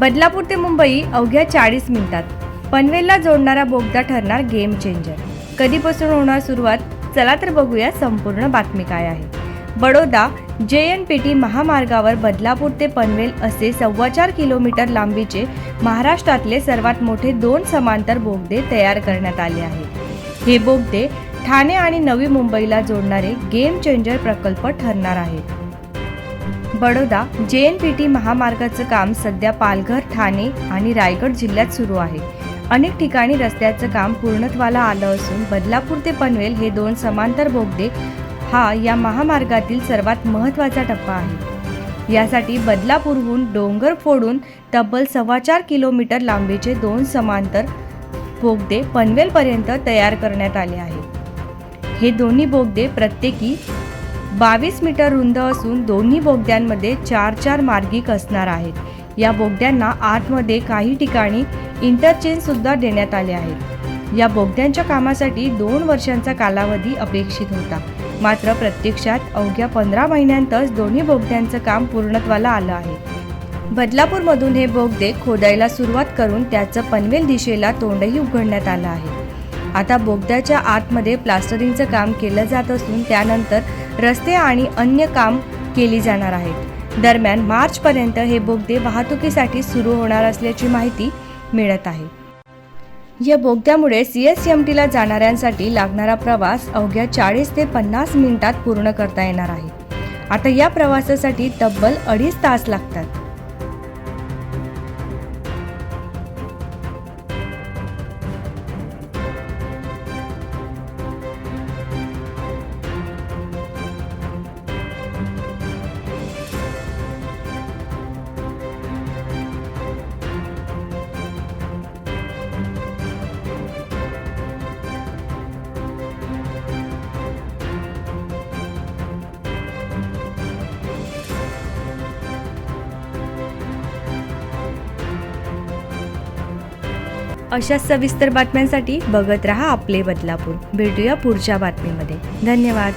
बदलापूर ते मुंबई अवघ्या चाळीस मिनिटात. पनवेलला जोडणारा बोगदा ठरणार गेम चेंजर कधीपासून होणार सुरुवात? चला तर बघूया संपूर्ण बातमी काय आहे. बडोदा जे एन पी टी महामार्गावर बदलापूर ते पनवेल असे सव्वा चार किलोमीटर लांबीचे महाराष्ट्रातले सर्वात मोठे दोन समांतर बोगदे तयार करण्यात आले आहेत. हे बोगदे ठाणे आणि नवी मुंबईला जोडणारे गेम चेंजर प्रकल्प ठरणार आहेत. बडोदा जे एन पी टी महामार्गाचं काम सध्या पालघर ठाणे आणि रायगड जिल्ह्यात सुरू आहे. अनेक ठिकाणी रस्त्याचं काम पूर्णत्वाला आलं असून बदलापूर ते पनवेल हे दोन समांतर बोगदे हा या महामार्गातील सर्वात महत्त्वाचा टप्पा आहे. यासाठी बदलापूरहून डोंगर फोडून तब्बल सव्वा चार किलोमीटर लांबीचे दोन समांतर बोगदे पनवेलपर्यंत तयार करण्यात आले आहे. हे दोन्ही बोगदे प्रत्येकी बावीस मीटर रुंद असून दोन्ही बोगद्यांमध्ये चार चार मार्गिक असणार आहेत. या बोगद्यांना आतमध्ये काही ठिकाणी इंटरचेंज सुद्धा देण्यात आले आहेत. या बोगद्यांच्या कामासाठी दोन वर्षांचा कालावधी अपेक्षित होता. मात्र प्रत्यक्षात अवघ्या पंधरा महिन्यांतच दोन्ही बोगद्यांचं काम पूर्णत्वाला आलं आहे. बदलापूरमधून हे बोगदे खोदायला सुरुवात करून त्याचं पनवेल दिशेला तोंडही उघडण्यात आलं आहे. आता बोगद्याच्या आतमध्ये प्लास्टरिंगचं काम केलं जात असून त्यानंतर रस्ते आणि अन्य काम केली जाणार आहेत दरम्यान मार्चपर्यंत हे बोगदे वाहतुकीसाठी सुरू होणार असल्याची माहिती मिळत आहे. या बोगद्यामुळे सी एस एम टीला जाणाऱ्यांसाठी लागणारा प्रवास अवघ्या चाळीस ते पन्नास मिनिटात पूर्ण करता येणार आहे. आता या प्रवासासाठी तब्बल अडीच तास लागतात. अशा सविस्तर बातम्यांसाठी बघत रहा आपले बदलापूर. भेटूया पुढच्या बातमीमध्ये. धन्यवाद.